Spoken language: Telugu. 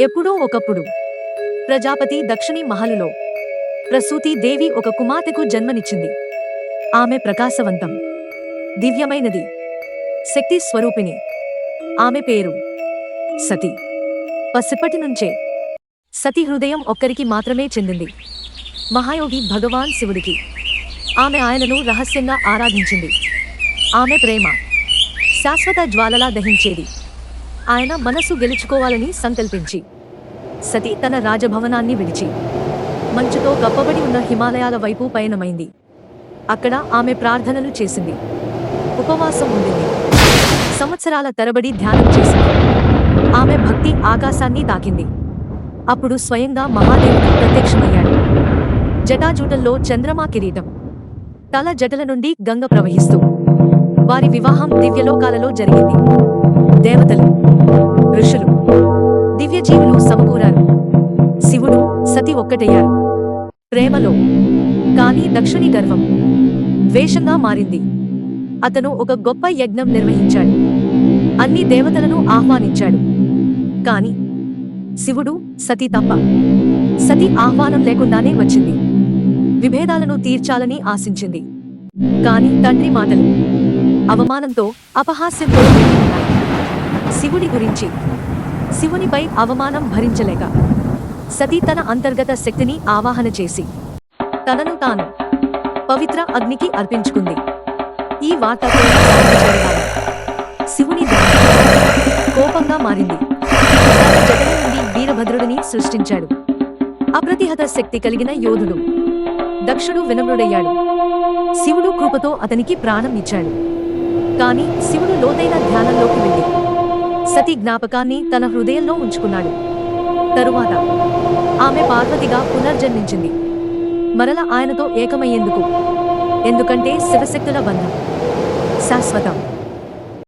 ఎప్పుడో ఒకప్పుడు. ప్రజాపతి దక్షిణి మహలులో. ప్రసూతి దేవి ఒక కుమార్తెకు జన్మనిచ్చింది. ఆమె ప్రకాశవంతం. దివ్యమైనది. శక్తి స్వరూపిణి. ఆమె పేరు. సతి. పసిప్పటి నుంచే. సతి హృదయం ఒక్కరికి మాత్రమే చెందింది. మహాయోగి భగవాన్ శివుడికి. ఆమె ఆయనను రహస్యంగా ఆరాధించింది. ఆమె ప్రేమ. శాశ్వత జ్వాలలా దహించేది. ఆయన మనసు గెలుచుకోవాలని సంకల్పించి. సతి తన రాజభవనాన్ని విడిచి. మంచుతో కప్పబడి ఉన్న హిమాలయాల వైపు పయనమైంది. అక్కడ ఆమె ప్రార్థనలు చేసింది. ఉపవాసం ఉండింది. సంవత్సరాల తరబడి ధ్యానం చేసింది. ఆమె భక్తి ఆకాశాన్ని తాకింది. అప్పుడు స్వయంగా మహాదేవుడు ప్రత్యక్షమయ్యాడు. జటాజూటల్లో చంద్రమా కిరీటం. తల జటల నుండి గంగ ప్రవహిస్తూ వారి వివాహం దివ్యలోకాలలో జరిగింది. దేవతలు ఋషులు దివ్యజీవులు సమకూరారు. శివుడు సతి ఒక్కటయ్యారు. ప్రేమలో కాని దక్షుని గర్వం ద్వేషంగా మారింది. అతను ఒక గొప్ప యజ్ఞం నిర్వహించాడు. అన్ని దేవతలను ఆహ్వానించాడు. కాని శివుడు సతి తప్ప సతి ఆహ్వానం లేకుండానే వచ్చింది. విభేదాలను తీర్చాలని ఆశించింది. కాని తండ్రి మాటలు అవమానంతో అపహాస్యంతో శివుడి గురించి శివునిపై అవమానం భరించలేక సతీ తన అంతర్గత శక్తిని ఆవాహన చేసి తనను తాను పవిత్ర అగ్నికి అర్పించుకుంది. ఈ వార్త శివుని కోపంగా మారింది. జగన్ నుండి వీరభద్రుడిని సృష్టించాడు. అప్రతిహత శక్తి కలిగిన యోధుడు. దక్షుడు వినమ్రుడయ్యాడు. శివుడు కృపతో అతనికి ప్రాణం ఇచ్చాడు. కాని శివుడు లోతైన ధ్యానంలోకి వెళ్ళి సతి జ్ఞాపకాన్ని తన హృదయంలో ఉంచుకున్నాడు. తరువాత ఆమె పార్వతిగా పునర్జన్మించింది. మరల ఆయనతో ఏకమయ్యేందుకు. ఎందుకంటే శివశక్తుల బంధం. శాశ్వతం.